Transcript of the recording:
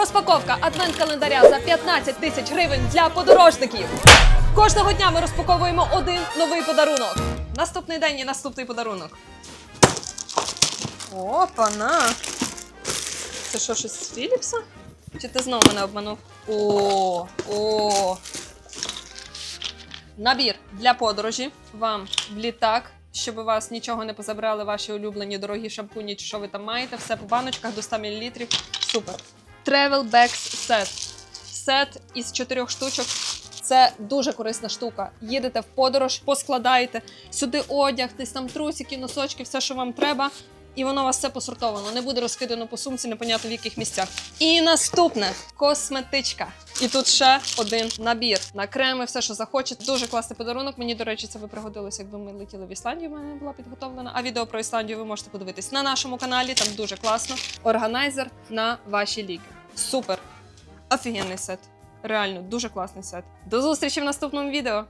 Розпаковка адвент-календаря за 15 тисяч гривень для подорожників. Кожного дня ми розпаковуємо один новий подарунок. Наступний день і наступний подарунок. Опа-на! Це що, щось з Філіпса? Чи ти знову мене обманув? О, о. Набір для подорожі. Вам в літак, щоб у вас нічого не позабрали ваші улюблені дорогі шампуні, чи що ви там маєте. Все по баночках до 100 мл. Супер. Travel Bags Set. Сет із чотирьох штучок. Це дуже корисна штука. Їдете в подорож, поскладаєте сюди одяг, десь там трусики, носочки, все, що вам треба. І воно у вас все посортовано, не буде розкидано по сумці, непонятно в яких місцях. І наступне косметичка. І тут ще один набір на креми, все, що захочете. Дуже класний подарунок. Мені, до речі, це би пригодилося, якби ми летіли в Ісландію. в мене була підготовлена. А відео про Ісландію ви можете подивитись на нашому каналі. Там дуже класно. Органайзер на ваші ліки. Супер! Офігенний сет. Реально, дуже класний сет. До зустрічі в наступному відео.